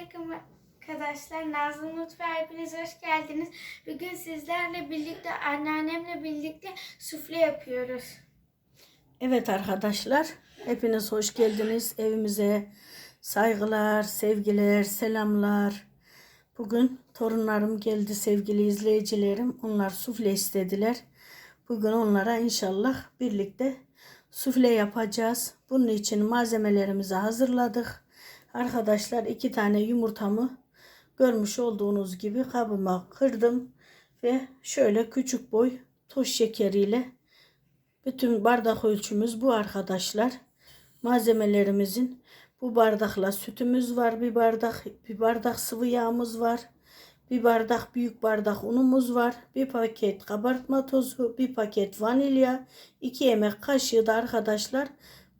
Selamünaleyküm arkadaşlar. Nazlı Mutfağı hepiniz hoş geldiniz. Bugün sizlerle birlikte anneannemle birlikte sufle yapıyoruz. Evet arkadaşlar, hepiniz hoş geldiniz evimize. Saygılar, sevgiler, selamlar. Bugün torunlarım geldi sevgili izleyicilerim. Onlar sufle istediler. Bugün onlara inşallah birlikte sufle yapacağız. Bunun için malzemelerimizi hazırladık. Arkadaşlar iki tane yumurtamı görmüş olduğunuz gibi kabıma kırdım ve şöyle küçük boy toz şekeriyle bütün bardak ölçümüz bu arkadaşlar. Malzemelerimizin bu bardakla sütümüz var. Bir bardak bir bardak sıvı yağımız var. Bir bardak büyük bardak unumuz var. Bir paket kabartma tozu, bir paket vanilya, iki yemek kaşığı da arkadaşlar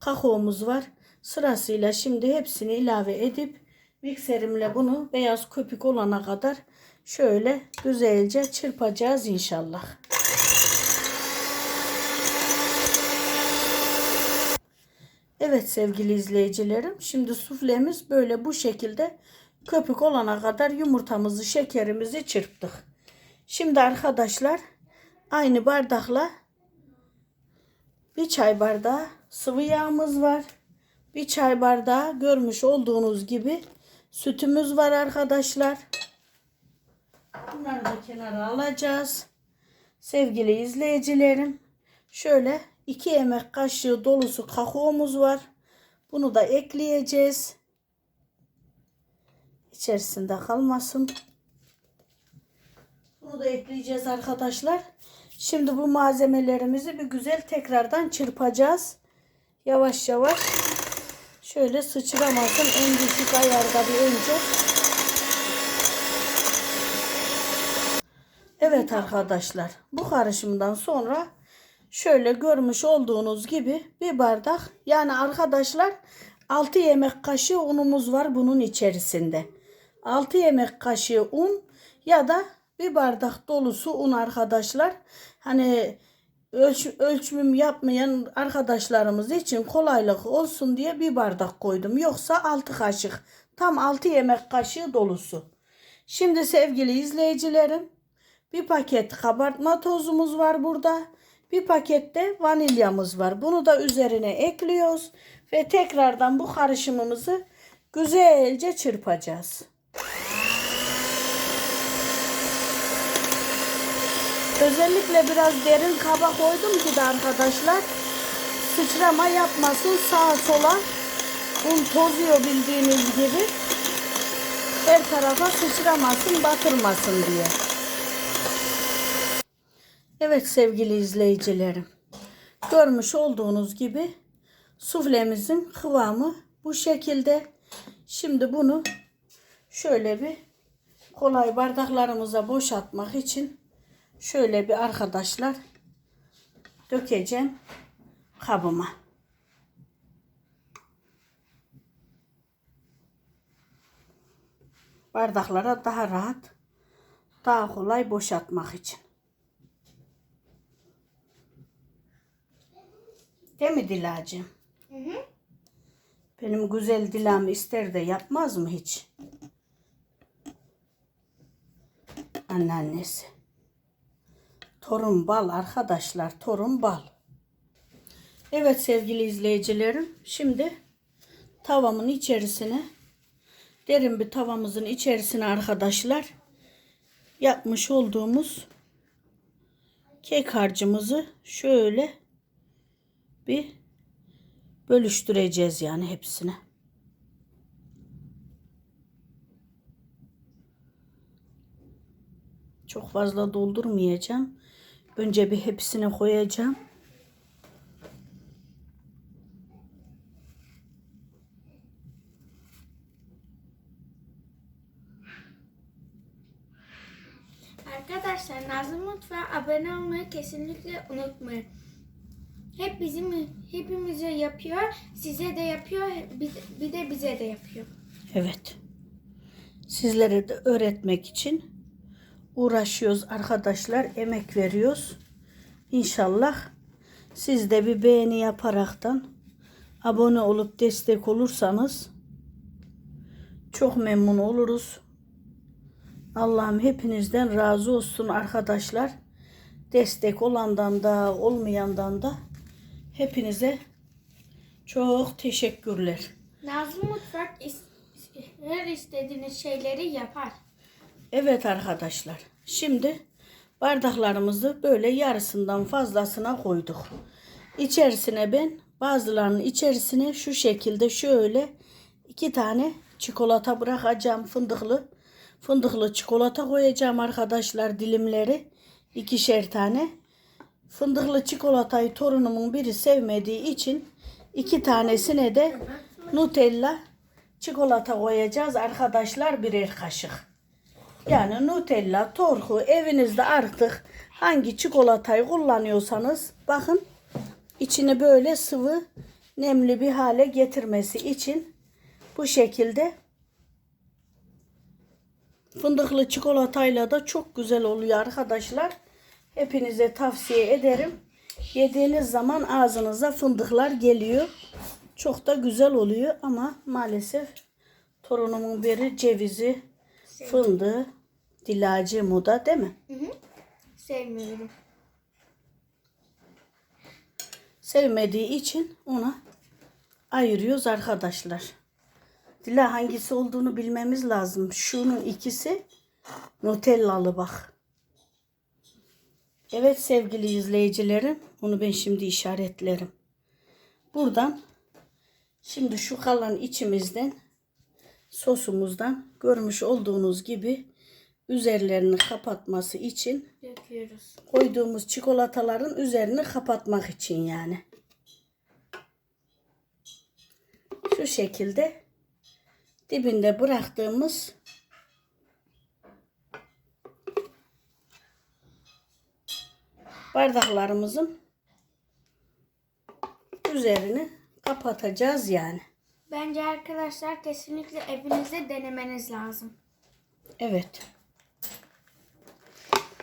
kakaomuz var. Sırasıyla şimdi hepsini ilave edip mikserimle bunu beyaz köpük olana kadar şöyle güzelce çırpacağız inşallah. Evet sevgili izleyicilerim. Şimdi suflemiz böyle bu şekilde köpük olana kadar yumurtamızı, şekerimizi çırptık. Şimdi arkadaşlar aynı bardakla bir çay bardağı sıvı yağımız var. Bir çay bardağı görmüş olduğunuz gibi sütümüz var arkadaşlar. Bunları da kenara alacağız. Sevgili izleyicilerim şöyle 2 yemek kaşığı dolusu kakaomuz var. Bunu da ekleyeceğiz. İçerisinde kalmasın. Bunu da ekleyeceğiz arkadaşlar. Şimdi bu malzemelerimizi bir güzel tekrardan çırpacağız. Yavaş yavaş. Şöyle sıçramasın. En düşük ayarda bir önce. Evet arkadaşlar. Bu karışımdan sonra şöyle görmüş olduğunuz gibi bir bardak yani arkadaşlar 6 yemek kaşığı unumuz var bunun içerisinde. 6 yemek kaşığı un ya da bir bardak dolusu un arkadaşlar. Hani ölç, ölçümüm yapmayan arkadaşlarımız için kolaylık olsun diye bir bardak koydum. Yoksa 6 kaşık tam 6 yemek kaşığı dolusu. Şimdi sevgili izleyicilerim bir paket kabartma tozumuz var burada. Bir pakette vanilyamız var. Bunu da üzerine ekliyoruz ve tekrardan bu karışımımızı güzelce çırpacağız. Özellikle biraz derin kaba koydum ki de arkadaşlar sıçrama yapmasın sağa sola un tozuyor bildiğiniz gibi her tarafa sıçramasın batırmasın diye. Evet sevgili izleyicilerim. Görmüş olduğunuz gibi suflemizin kıvamı bu şekilde. Şimdi bunu şöyle bir kolay bardaklarımıza boşaltmak için şöyle bir arkadaşlar dökeceğim kabıma. Bardaklara daha rahat, daha kolay boşaltmak için. Değil mi Dilacığım? Hı hı. Benim güzel Dilam ister de yapmaz mı hiç? Anneannesi. Torun bal arkadaşlar. Torun bal. Evet sevgili izleyicilerim. Şimdi tavamın içerisine derin bir tavamızın içerisine arkadaşlar yapmış olduğumuz kek harcımızı şöyle bir bölüştüreceğiz yani hepsine. Çok fazla doldurmayacağım. Önce bir hepsine koyacağım. Arkadaşlar Nazlı Mutfağı abone olmayı kesinlikle unutmayın. Hep bizim hepimize yapıyor, size de yapıyor, bir de bize de yapıyor. Evet. Sizlere de öğretmek için uğraşıyoruz arkadaşlar. Emek veriyoruz. İnşallah siz de bir beğeni yaparaktan abone olup destek olursanız çok memnun oluruz. Allah'ım hepinizden razı olsun arkadaşlar. Destek olandan da olmayandan da hepinize çok teşekkürler. Nazlı Mutfak is- her istediğiniz şeyleri yapar. Evet arkadaşlar. Şimdi bardaklarımızı böyle yarısından fazlasına koyduk. İçerisine ben bazılarının içerisine şu şekilde şöyle iki tane çikolata bırakacağım fındıklı. Fındıklı çikolata koyacağım arkadaşlar dilimleri. ikişer tane. Fındıklı çikolatayı torunumun biri sevmediği için iki tanesine de Nutella çikolata koyacağız arkadaşlar birer kaşık. Yani Nutella, Torku evinizde artık hangi çikolatayı kullanıyorsanız bakın içini böyle sıvı nemli bir hale getirmesi için bu şekilde fındıklı çikolatayla da çok güzel oluyor arkadaşlar. Hepinize tavsiye ederim. Yediğiniz zaman ağzınıza fındıklar geliyor. Çok da güzel oluyor ama maalesef torunumun biri cevizi, fındığı, dilacı moda değil mi? Hı hı. Sevmiyorum. Sevmediği için ona ayırıyoruz arkadaşlar. Dila hangisi olduğunu bilmemiz lazım. Şunun ikisi Nutellalı bak. Evet sevgili izleyicilerim. Onu ben şimdi işaretlerim. Buradan şimdi şu kalan içimizden sosumuzdan görmüş olduğunuz gibi üzerlerini kapatması için Döküyoruz. koyduğumuz çikolataların üzerini kapatmak için yani. Şu şekilde dibinde bıraktığımız bardaklarımızın üzerini kapatacağız yani. Bence arkadaşlar kesinlikle evinizde denemeniz lazım. Evet.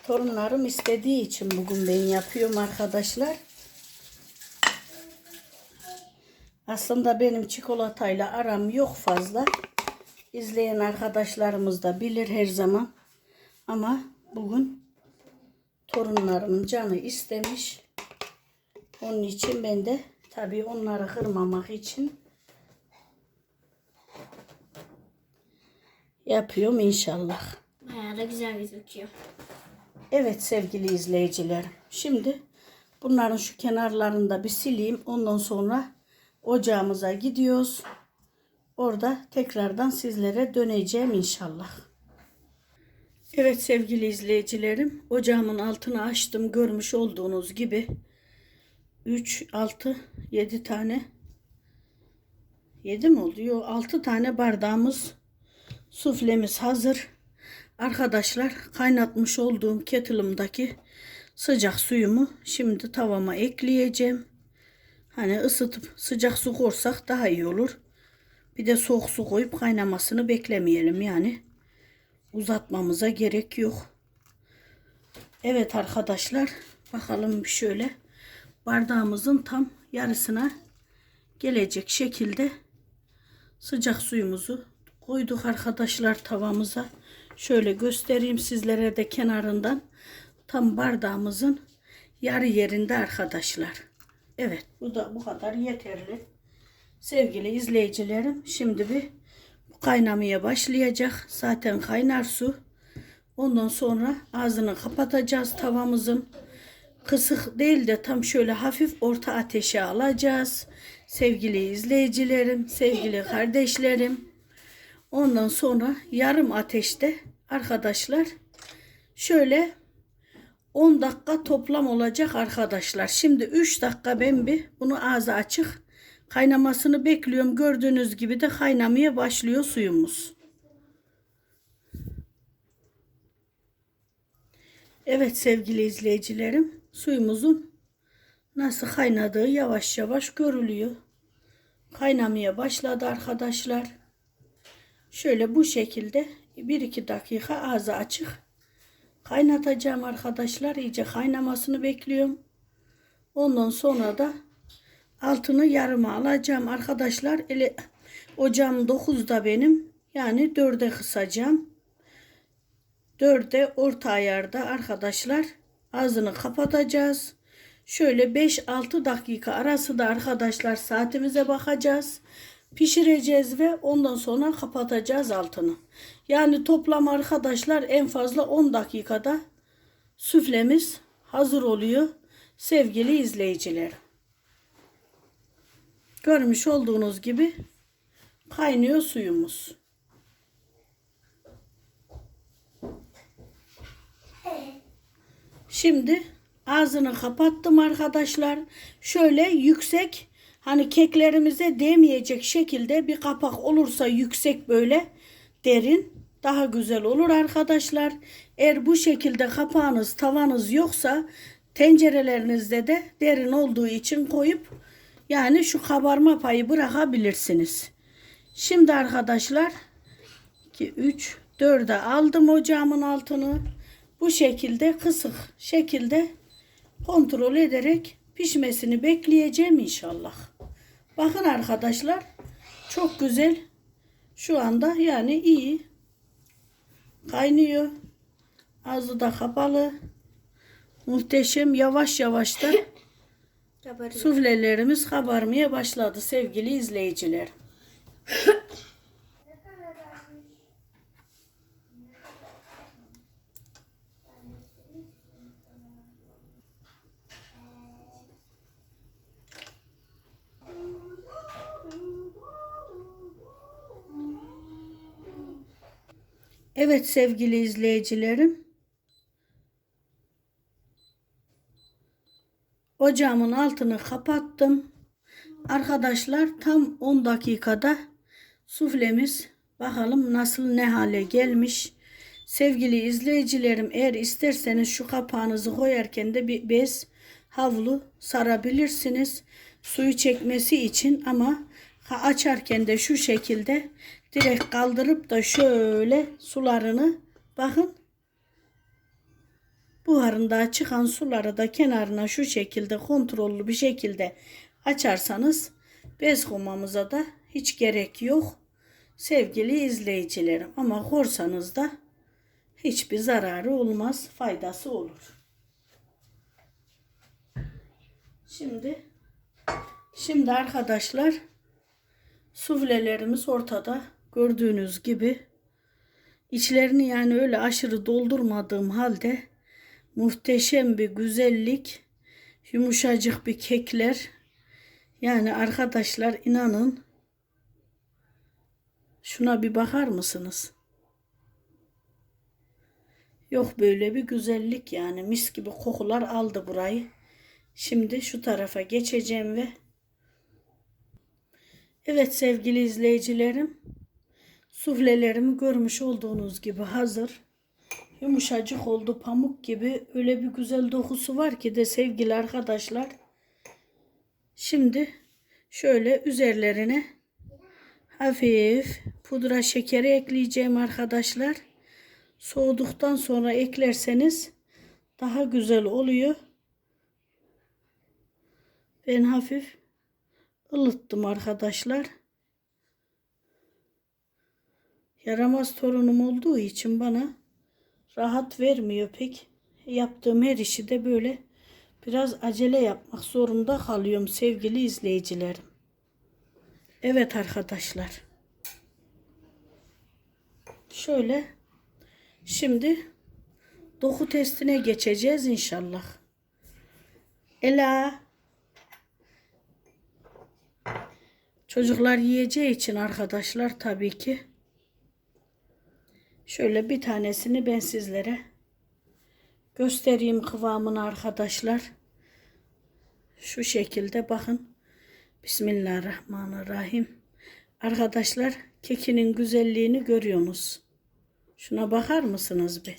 Torunlarım istediği için bugün ben yapıyorum arkadaşlar. Aslında benim çikolatayla aram yok fazla. İzleyen arkadaşlarımız da bilir her zaman. Ama bugün torunlarımın canı istemiş. Onun için ben de tabii onları kırmamak için yapıyorum inşallah. Bayağı da güzel gözüküyor. Evet sevgili izleyicilerim. Şimdi bunların şu kenarlarını da bir sileyim. Ondan sonra ocağımıza gidiyoruz. Orada tekrardan sizlere döneceğim inşallah. Evet sevgili izleyicilerim. Ocağımın altını açtım. Görmüş olduğunuz gibi 3, 6, 7 tane 7 mi oldu? Yok 6 tane bardağımız suflemiz hazır. Arkadaşlar kaynatmış olduğum kettle'ımdaki sıcak suyumu şimdi tavama ekleyeceğim. Hani ısıtıp sıcak su koysak daha iyi olur. Bir de soğuk su koyup kaynamasını beklemeyelim yani. Uzatmamıza gerek yok. Evet arkadaşlar bakalım şöyle bardağımızın tam yarısına gelecek şekilde sıcak suyumuzu koyduk arkadaşlar tavamıza. Şöyle göstereyim sizlere de kenarından. Tam bardağımızın yarı yerinde arkadaşlar. Evet bu da bu kadar yeterli. Sevgili izleyicilerim şimdi bir kaynamaya başlayacak. Zaten kaynar su. Ondan sonra ağzını kapatacağız tavamızın. Kısık değil de tam şöyle hafif orta ateşe alacağız. Sevgili izleyicilerim, sevgili kardeşlerim. Ondan sonra yarım ateşte arkadaşlar şöyle 10 dakika toplam olacak arkadaşlar. Şimdi 3 dakika ben bir bunu ağzı açık kaynamasını bekliyorum. Gördüğünüz gibi de kaynamaya başlıyor suyumuz. Evet sevgili izleyicilerim suyumuzun nasıl kaynadığı yavaş yavaş görülüyor. Kaynamaya başladı arkadaşlar. Şöyle bu şekilde 1-2 dakika ağzı açık kaynatacağım arkadaşlar. İyice kaynamasını bekliyorum. Ondan sonra da altını yarıma alacağım arkadaşlar. Ele, ocağım 9'da benim. Yani dörde kısacağım. Dörde orta ayarda arkadaşlar ağzını kapatacağız. Şöyle 5-6 dakika arası da arkadaşlar saatimize bakacağız. Pişireceğiz ve ondan sonra kapatacağız altını. Yani toplam arkadaşlar en fazla 10 dakikada süflemiz hazır oluyor sevgili izleyiciler. Görmüş olduğunuz gibi kaynıyor suyumuz. Şimdi ağzını kapattım arkadaşlar. Şöyle yüksek hani keklerimize değmeyecek şekilde bir kapak olursa yüksek böyle derin daha güzel olur arkadaşlar. Eğer bu şekilde kapağınız tavanız yoksa tencerelerinizde de derin olduğu için koyup yani şu kabarma payı bırakabilirsiniz. Şimdi arkadaşlar 2 3 4'e aldım ocağımın altını. Bu şekilde kısık şekilde kontrol ederek pişmesini bekleyeceğim inşallah. Bakın arkadaşlar çok güzel şu anda yani iyi kaynıyor. Ağzı da kapalı. Muhteşem yavaş yavaş da suflelerimiz kabarmaya başladı sevgili izleyiciler. Evet sevgili izleyicilerim. Ocağımın altını kapattım. Arkadaşlar tam 10 dakikada suflemiz bakalım nasıl ne hale gelmiş. Sevgili izleyicilerim eğer isterseniz şu kapağınızı koyarken de bir bez havlu sarabilirsiniz. Suyu çekmesi için ama açarken de şu şekilde direkt kaldırıp da şöyle sularını bakın. Buharında çıkan suları da kenarına şu şekilde kontrollü bir şekilde açarsanız bez koymamıza da hiç gerek yok sevgili izleyicilerim. Ama korsanız da hiçbir zararı olmaz faydası olur. Şimdi şimdi arkadaşlar suflelerimiz ortada gördüğünüz gibi içlerini yani öyle aşırı doldurmadığım halde muhteşem bir güzellik yumuşacık bir kekler yani arkadaşlar inanın şuna bir bakar mısınız? Yok böyle bir güzellik yani mis gibi kokular aldı burayı. Şimdi şu tarafa geçeceğim ve Evet sevgili izleyicilerim suflelerimi görmüş olduğunuz gibi hazır. Yumuşacık oldu pamuk gibi öyle bir güzel dokusu var ki de sevgili arkadaşlar. Şimdi şöyle üzerlerine hafif pudra şekeri ekleyeceğim arkadaşlar. Soğuduktan sonra eklerseniz daha güzel oluyor. Ben hafif ılıttım arkadaşlar. Yaramaz torunum olduğu için bana rahat vermiyor pek. Yaptığım her işi de böyle biraz acele yapmak zorunda kalıyorum sevgili izleyicilerim. Evet arkadaşlar. Şöyle şimdi doku testine geçeceğiz inşallah. Ela Çocuklar yiyeceği için arkadaşlar tabii ki şöyle bir tanesini ben sizlere göstereyim kıvamını arkadaşlar. Şu şekilde bakın. Bismillahirrahmanirrahim. Arkadaşlar kekinin güzelliğini görüyorsunuz. Şuna bakar mısınız bir?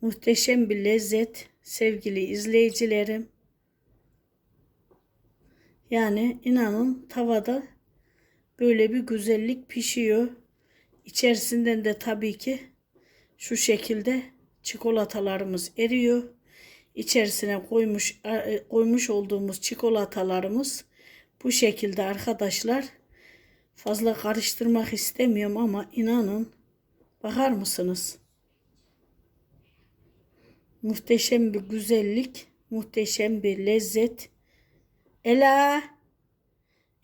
Muhteşem bir lezzet sevgili izleyicilerim. Yani inanın tavada böyle bir güzellik pişiyor. İçerisinden de tabii ki şu şekilde çikolatalarımız eriyor. İçerisine koymuş e, koymuş olduğumuz çikolatalarımız bu şekilde arkadaşlar Fazla karıştırmak istemiyorum ama inanın bakar mısınız? Muhteşem bir güzellik, muhteşem bir lezzet. Ela,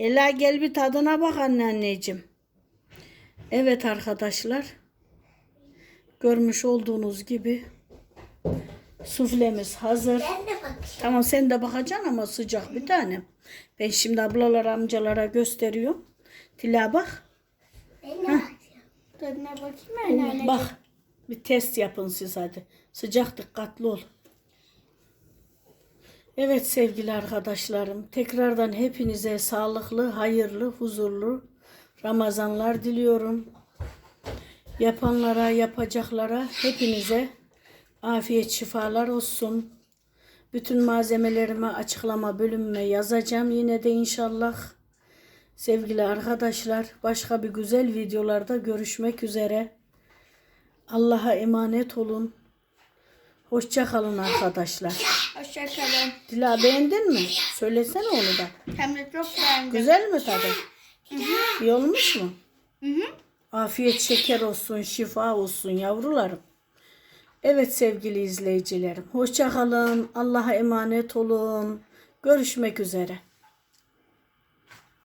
Ela gel bir tadına bak anneanneciğim. Evet arkadaşlar. Görmüş olduğunuz gibi suflemiz hazır. Tamam sen de bakacaksın ama sıcak bir tane. Ben şimdi ablalara amcalara gösteriyorum. Dila bak. Ben de. Tadına bakayım. Bak. Bir test yapın siz hadi. Sıcak dikkatli ol. Evet sevgili arkadaşlarım. Tekrardan hepinize sağlıklı, hayırlı, huzurlu Ramazanlar diliyorum. Yapanlara, yapacaklara hepinize afiyet şifalar olsun. Bütün malzemelerimi açıklama bölümüme yazacağım yine de inşallah. Sevgili arkadaşlar, başka bir güzel videolarda görüşmek üzere. Allah'a emanet olun. Hoşça kalın arkadaşlar. Hoşçakalın. Dila beğendin mi? Söylesene onu da. Hem de çok beğendim. Güzel mi tadı? İyi olmuş mu? Hı hı. Afiyet şeker olsun, şifa olsun yavrularım. Evet sevgili izleyicilerim. Hoşça kalın. Allah'a emanet olun. Görüşmek üzere.